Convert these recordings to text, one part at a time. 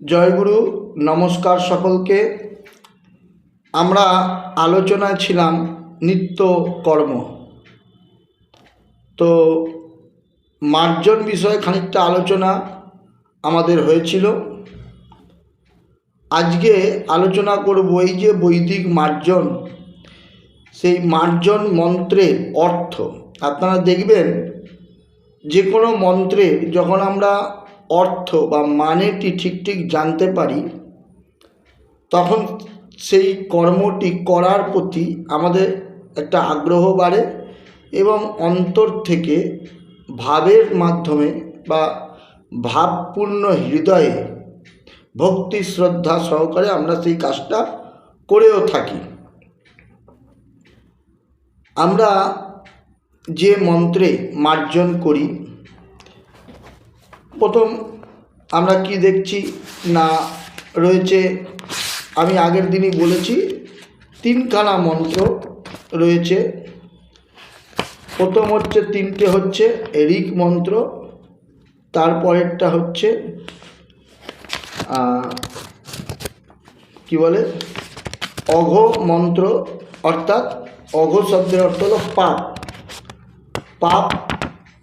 জয়গুরু নমস্কার সকলকে। আমরা আলোচনায় ছিলাম নিত্য কর্ম। তো মার্জন বিষয়ে খানিকটা আলোচনা আমাদের হয়েছিল। আজকে আলোচনা করব এই যে বৈদিক মার্জন, সেই মার্জন মন্ত্রের অর্থ। আপনারা দেখবেন যে কোনো মন্ত্রের যখন আমরা অর্থ বা মানেটি ঠিক ঠিক জানতে পারি, তখন সেই কর্মটি করার প্রতি আমাদের একটা আগ্রহ বাড়ে এবং অন্তর থেকে ভাবের মাধ্যমে বা ভাবপূর্ণ হৃদয়ে ভক্তি, শ্রদ্ধা সহকারে আমরা সেই কাজটা করেও থাকি। আমরা যে মন্ত্রে মার্জন করি প্রথম আমরা কি দেখছি? না, রয়েছে, আমি আগের দিনই বলেছি, তিনখানা মন্ত্র রয়েছে। প্রথম হচ্ছে, তিনটে হচ্ছে ঋক মন্ত্র তারপরেরটা হচ্ছে কি বলে? অঘ মন্ত্র, অর্থাৎ অঘ শব্দের অর্থ হলো পাপ। পাপ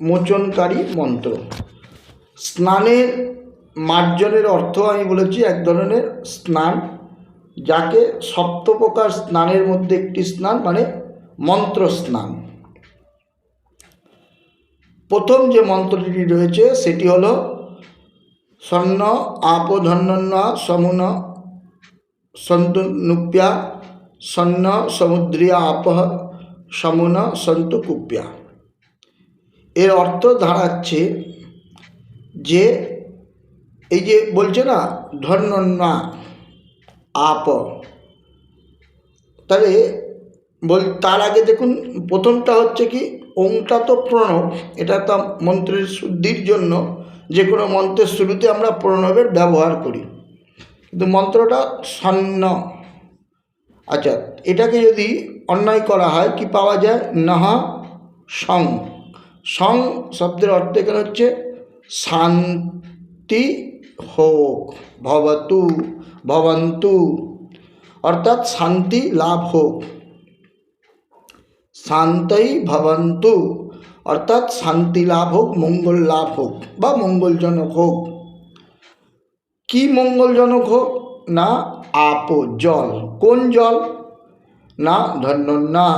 মোচনকারী মন্ত্র। স্নানের মার্জনের অর্থ আমি বলেছি এক ধরনের স্নান, যাকে সপ্তপ্রকার স্নানের মধ্যে একটি স্নান মানে মন্ত্র স্নান। প্রথম যে মন্ত্রটি রয়েছে সেটি হলো স্বর্ণ আপধন্য সমুন, সন্তু, নুপ্যা, স্বর্ণ, সমুদ্রিয়া আপহ সমুন, সন্তু, কুপ্যা। এর অর্থ দাঁড়াচ্ছে যে এই যে বলছে না ধন্য না আপ। তাহলে বল, তার আগে দেখুন, প্রথমটা হচ্ছে কি, ওংটা তো প্রণব, এটা তো মন্ত্রের শুদ্ধির জন্য যে কোনো মন্ত্রের শুরুতে আমরা প্রণবের ব্যবহার করি। কিন্তু মন্ত্রটা সন্ন। আচ্ছা এটাকে যদি অন্যায় করা হয়, কি পাওয়া যায়? নাহা সং। সং শব্দের অর্থ এখানে হচ্ছে শান্তি হোক ভবতু ভবন্তু অর্থাৎ শান্তি লাভ হোক শান্তই ভবন্তু অর্থাৎ শান্তি লাভ হোক মঙ্গল লাভ হোক বা মঙ্গলজনক হোক কি মঙ্গলজনক হোক না আপ জল কোন জল না ধন্য না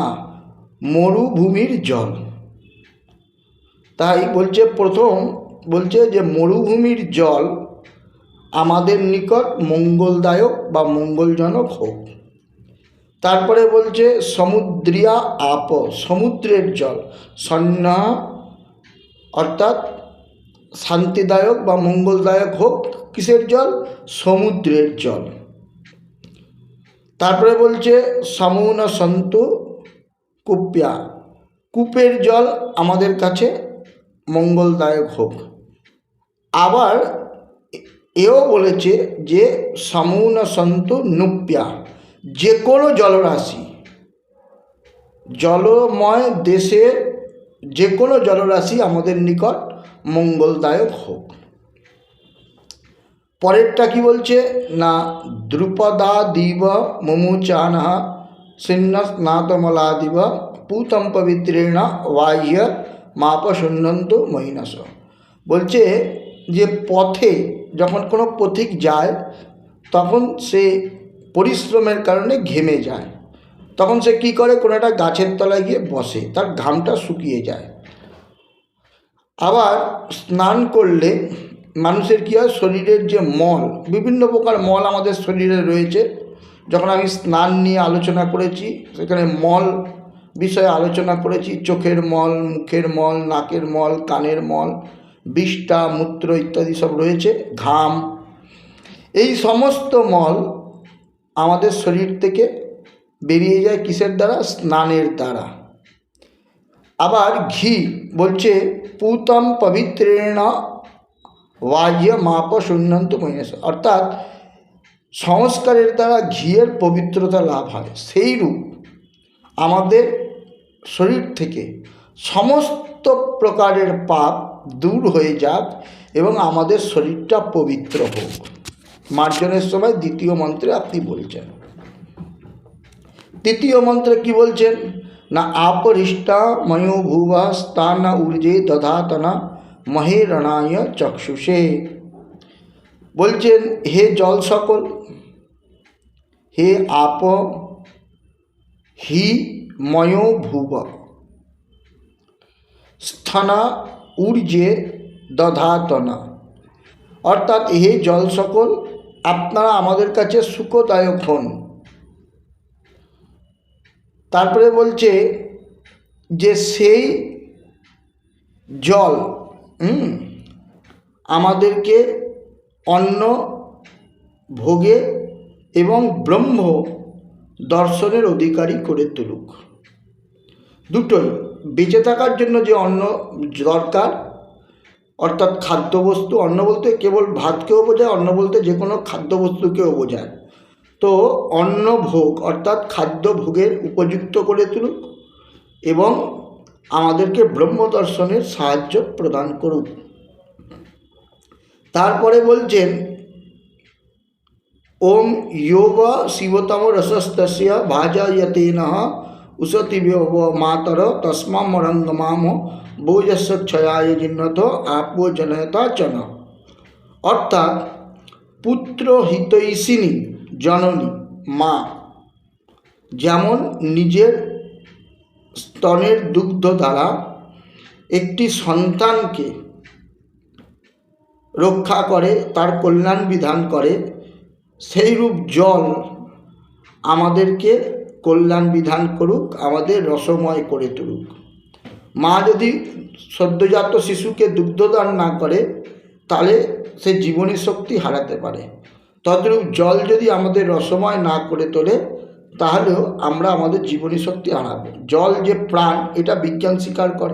মরুভূমির জল তাই বলছে প্রথম বলছে যে মরুভূমির জল আমাদের নিকট মঙ্গলদায়ক বা মঙ্গলজনক হোক। তারপরে বলছে সমুদ্রিয়া আপ, সমুদ্রের জল, সন্না, অর্থাৎ শান্তিদায়ক বা মঙ্গলদায়ক হোক কিসের জল? সমুদ্রের জল। তারপরে বলছে সমুন সন্তু কুপ্যা, কূপের জল আমাদের কাছে মঙ্গলদায়ক হোক। আবার এও বলেছে যে সমুন সন্তু নুপ্যা, যে কোনো জলরাশি, জলময় দেশের যে কোনো জলরাশি আমাদের নিকট মঙ্গলদায়ক হোক। পরেরটা কি বলছে? না দ্রুপদা দিব মুমুচানহা সিন্ন স্নাতমলা দিব পুতম পবিত্রেণ বাহ্য মাপ শূন্যন্ত মহিনাস বলছে যে পথে যখন কোনো পথিক যায়, তখন সে পরিশ্রমের কারণে ঘেমে যায়। তখন সে কি করে? কোনো একটা গাছের তলায় গিয়ে বসে, তার ঘামটা শুকিয়ে যায়। আবার স্নান করলে মানুষের কী হয়? শরীরের যে মল, বিভিন্ন প্রকার মল আমাদের শরীরে রয়েছে। যখন আমি স্নান নিয়ে আলোচনা করেছি, সেখানে মল বিষয়ে আলোচনা করেছি, চোখের মল, মুখের মল, নাকের মল, কানের মল বিষ্ঠা, মূত্র ইত্যাদি সব রয়েছে, ঘাম। এই সমস্ত মল আমাদের শরীর থেকে বেরিয়ে যায় কিসের দ্বারা? স্নানের দ্বারা। আবার ঘি বলছে, পুতম পবিত্রেণ বাহ্য মাপ শূন্যন্ত মহিষ অর্থাৎ সংস্কারের দ্বারা ঘিয়ের পবিত্রতা লাভ হয়। সেই রূপ আমাদের শরীর থেকে সমস্ত প্রকারের পাপ দূর হয়ে যাক এবং আমাদের শরীরটা পবিত্র হোক। মার্জনের সময় দ্বিতীয় মন্ত্রে আপনি বলছেন। তৃতীয় মন্ত্রে কি বলছেন? না আপরিষ্টা ময়ো ভুবা স্থান ঊর্জে দধাতনা মহেরণায় চক্ষুষে। বলছেন, হে জল সকল, হে আপ, হি ময়ো ভুব। স্থানা ঊর্জে দধাতনা। অর্থাৎ হে জল সকল আপনারা আমাদের কাছে সুখদায়ক হন। তারপরে বলছে যে সেই জল আমাদেরকে অন্ন, ভোগে এবং ব্রহ্ম দর্শনের অধিকারী করে তুলুক। দুটোই। বেঁচে থাকার জন্য যে অন্ন দরকার, অর্থাৎ খাদ্যবস্তু, অন্ন বলতে কেবল ভাতকেও বোঝায়, অন্ন বলতে যে কোনো খাদ্যবস্তুকেও বোঝায়। তো অন্ন ভোগ, অর্থাৎ খাদ্য ভোগের উপযুক্ত করে তুলুক এবং আমাদেরকে ব্রহ্ম দর্শনের সাহায্য প্রদান করুক তারপরে বলছেন, ওম যোগ শিবতম রসস্তস্য ভাজায়তেন উসতি মাতর তস্মামরঙ্গমাম ভোজস্ব ক্ষয়ায় জিন্নত আপো জনয়তা চন। অর্থাৎ পুত্র হিতৈষিনী জননী মা যেমন নিজের স্তনের দুগ্ধ দ্বারা একটি সন্তানকে রক্ষা করে, তার কল্যাণ বিধান করে, সেইরূপ জল আমাদেরকে কল্যাণ বিধান করুক, আমাদের রসময় করে তুলুক। মা যদি সদ্যজাত শিশুকে দুগ্ধদান না করে, তাহলে সে জীবনী শক্তি হারাতে পারে। তদ্রূপ জল যদি আমাদের রসময় না করে তোলে, তাহলেও আমরা আমাদের জীবনী শক্তি হারাবো। জল যে প্রাণ, এটা বিজ্ঞান স্বীকার করে।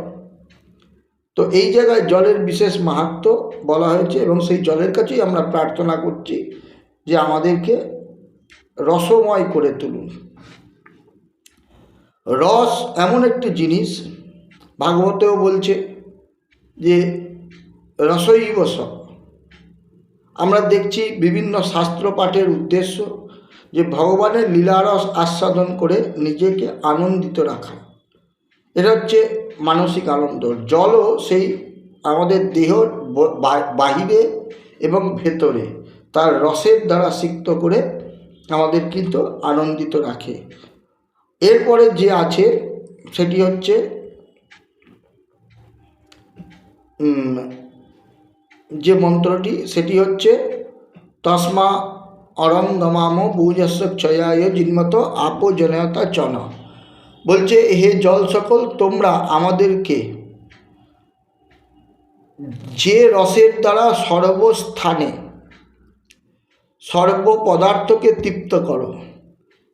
তো এই জায়গায় জলের বিশেষ মাহাত্ম বলা হয়েছে এবং সেই জলের কাছেই আমরা প্রার্থনা করছি যে আমাদেরকে রসময় করে তুলুন। রস এমন একটি জিনিস, ভাগবতেও বলছে যে রসই আমরা দেখছি বিভিন্ন শাস্ত্র পাঠের উদ্দেশ্য যে ভগবানের লীলারস আস্বাদন করে নিজেকে আনন্দিত রাখা। এটা হচ্ছে মানসিক আনন্দ। জলও সেই আমাদের দেহ বাহিরে এবং ভেতরে তার রসের দ্বারা সিক্ত করে আমাদের কিন্তু আনন্দিত রাখে। এরপরে যে আছে, সেটি হচ্ছে যে মন্ত্রটি, সেটি হচ্ছে, তসমা অরঙ্গমাম ভূজস্ব ক্ষয়ায় জিন্মত আপো চন। বলছে, হে জল সকল, তোমরা আমাদেরকে যে রসের দ্বারা সর্বস্থানে সর্ব পদার্থকে তৃপ্ত করো।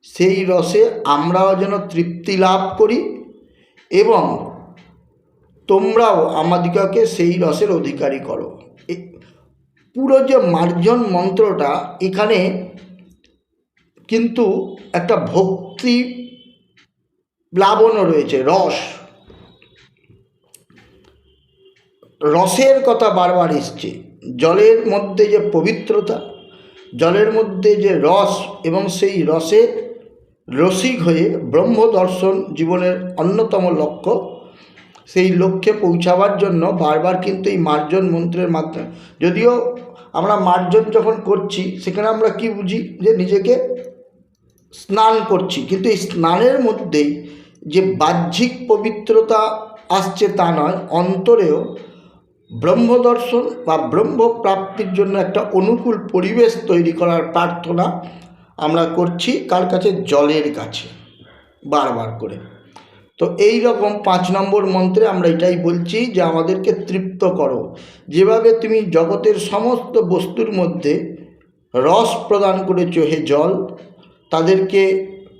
সেই রসে আমরাও যেন তৃপ্তি লাভ করি এবং তোমরাও আমাদিগকে সেই রসের অধিকারী করো। পুরো যে মার্জন মন্ত্রটা এখানে কিন্তু একটা ভক্তি প্লাবনও রয়েছে, রস। রসের কথা বারবার এসছে। জলের মধ্যে যে পবিত্রতা, জলের মধ্যে যে রস এবং সেই রসে রসিক হয়ে ব্রহ্ম দর্শন জীবনের অন্যতম লক্ষ্য। সেই লক্ষ্যে পৌঁছাবার জন্য বারবার কিন্তু এই মার্জন মন্ত্রের মাধ্যমে। যদিও আমরা মার্জন যখন করছি, সেখানে আমরা কি বুঝি? যে নিজেকে স্নান করছি। কিন্তু এই স্নানের মধ্যেই যে বাহ্যিক পবিত্রতা আসছে তা নয়, অন্তরেও ব্রহ্মদর্শন বা ব্রহ্ম প্রাপ্তির জন্য একটা অনুকূল পরিবেশ তৈরি করার প্রার্থনা আমরা করছি কার কাছে? জলের কাছে। বারবার করে। তো এই রকম পাঁচ নম্বর মন্ত্রে আমরা এটাই বলছি যে আমাদেরকে তৃপ্ত করো। যেভাবে তুমি জগতের সমস্ত বস্তুর মধ্যে রস প্রদান করেছ হে জল, তাদেরকে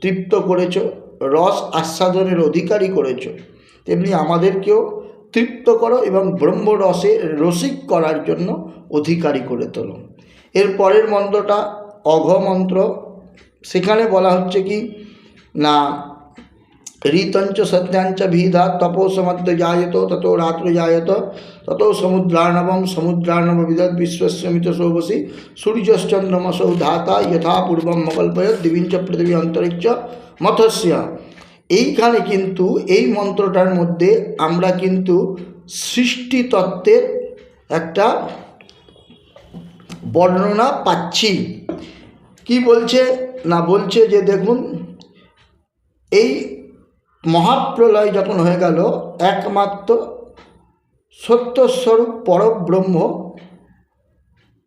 তৃপ্ত করেছ, রস আস্বাদনের অধিকারী করেছ, তেমনি আমাদেরকেও তৃপ্ত করো এবং ব্রহ্মরসে রসিক করার জন্য অধিকারী করে তোলো। এর পরের মন্ত্রটা অঘ মন্ত্র। সেখানে বলা হচ্ছে কি, না, ঋতঞ্চ সত্যাঞ্চ ভিধা তপো সমদ্র জায়ত ততো রাত্র জায়ত ততো সমুদ্রার্ণবম সমুদ্রার্ণব বিদৎ বিশ্বস্যমিত সৌবসি, সূর্যশ্চন্দ্রমসৌ ধাতা যথা পূর্বম মকল্পয়ত দিবিঞ্চ পৃথিবী অন্তরিক্ষ মথস্য এইখানে কিন্তু এই মন্ত্রটার মধ্যে আমরা কিন্তু সৃষ্টি তত্ত্বের একটা বর্ণনা পাচ্ছি। কি বলছে? না বলছে যে দেখুন, এই মহাপ্রলয় যখন হয়ে গেল, একমাত্র সত্যস্বরূপ পরব্রহ্ম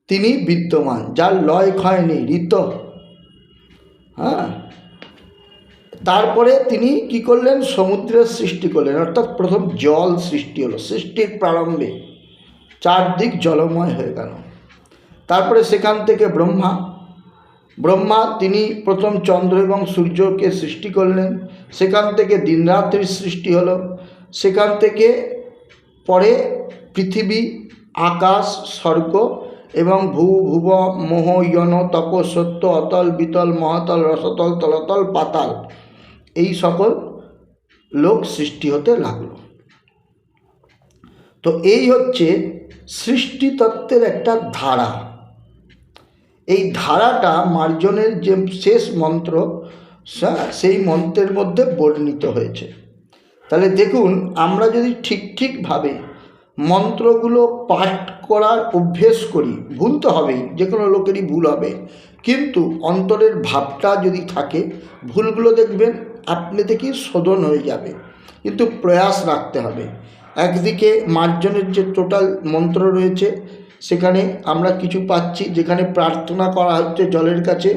তিনি বিদ্যমান, যার লয় নেই, ঋত। হ্যাঁ? তারপরে তিনি কি করলেন? সমুদ্রের সৃষ্টি করলেন। অর্থাৎ প্রথম জল সৃষ্টি হলো, সৃষ্টির প্রারম্ভে। চারদিক জলময় হয়ে গেল। তারপরে সেখান থেকে ব্রহ্মা ব্রহ্মা, তিনি প্রথম চন্দ্র এবং সূর্যকে সৃষ্টি করলেন। সেখান থেকে দিনরাত্রির সৃষ্টি হলো। সেখান থেকে পরে পৃথিবী, আকাশ, স্বর্গ এবং ভূ, ভুব, মোহ, ইয়ন, তপ, সত্য, অতল, বিতল, মহাতল, রসতল, তলতল, পাতাল এই সকল লোক সৃষ্টি হতে লাগল। তো এই হচ্ছে সৃষ্টিতত্ত্বের একটা ধারা। এই ধারাটা মার্জনের যে শেষ মন্ত্র সেই মন্ত্রের মধ্যে বর্ণিত হয়েছে। তাহলে দেখুন, আমরা যদি ঠিক ঠিকভাবে মন্ত্রগুলো পাঠ করার অভ্যেস করি, ভুল তো হবেই যে কোনো লোকেরই ভুল হবে। কিন্তু অন্তরের ভাবটা যদি থাকে, ভুলগুলো দেখবেন আপনি থেকেই শোধন হয়ে যাবে। কিন্তু প্রয়াস রাখতে হবে। একদিকে মার্জনের যে টোটাল মন্ত্র রয়েছে সেখানে আমরা কিছু পাচ্ছি, যেখানে প্রার্থনা করা হচ্ছে জলের কাছে,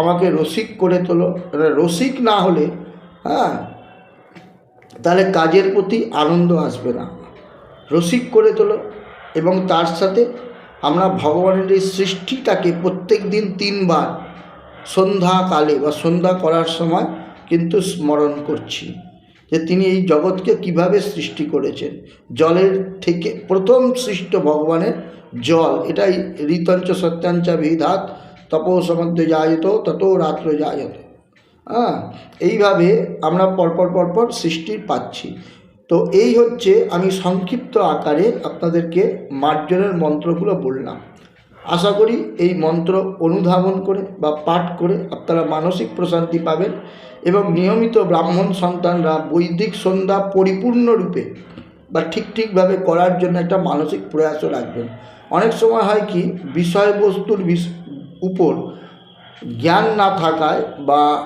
আমাকে রসিক করে তোলো। রসিক না হলে হ্যাঁ তাহলে কাজের প্রতি আনন্দ আসবে না। রসিক করে তোলো এবং তার সাথে আমরা ভগবানের এই সৃষ্টিটাকে প্রত্যেক দিন তিনবার, সন্ধ্যাকালে বা সন্ধ্যা করার সময় কিন্তু স্মরণ করছি যে তিনি এই জগৎকে কীভাবে সৃষ্টি করেছেন। জলের থেকে প্রথম সৃষ্ট ভগবানের জল, এটাই ঋতঞ্চ সত্যাঞ্চ বিধাত তপো সমুদ্রে যায়ত, তত রাত্র যায়ত। হ্যাঁ এইভাবে আমরা পরপর পরপর সৃষ্টির পাচ্ছি। তো এই হচ্ছে আমি সংক্ষিপ্ত আকারে আপনাদেরকে মার্জনের মন্ত্রগুলো বললাম। আশা করি এই মন্ত্র অনুধাবন করে বা পাঠ করে আপনারা মানসিক প্রশান্তি পাবেন এবং নিয়মিত ব্রাহ্মণ সন্তানরা বৈদিক সন্ধ্যা পরিপূর্ণরূপে বা ঠিক ঠিকভাবে করার জন্য একটা মানসিক প্রয়াসও রাখবেন। অনেক সময় হয় কি, বিষয়বস্তুর বিষ- উপর জ্ঞান না থাকায় বা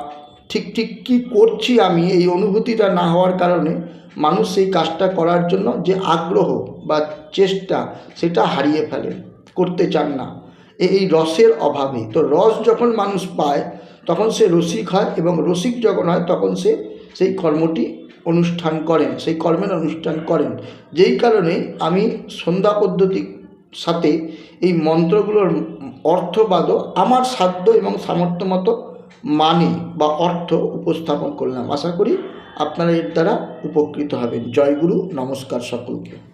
ঠিক ঠিক কী করছি আমি, এই অনুভূতিটা না হওয়ার কারণে মানুষ সেই কাজটা করার জন্য যে আগ্রহ বা চেষ্টা সেটা হারিয়ে ফেলে, করতে চান না। এই রসের অভাবে। তো রস যখন মানুষ পায়, তখন সে রসিক হয় এবং রসিক যখন হয়, তখন সে সেই কর্মটি অনুষ্ঠান করেন, সেই কর্মের অনুষ্ঠান করেন। যেই কারণে আমি সন্ধ্যা পদ্ধতির সাথে এই মন্ত্রগুলোর অর্থবাদও আমার সাধ্য এবং সামর্থ্য মতো মানে বা অর্থ উপস্থাপন করলাম। আশা করি আপনারা এর দ্বারা উপকৃত হবেন। জয়গুরু নমস্কার সকলকে।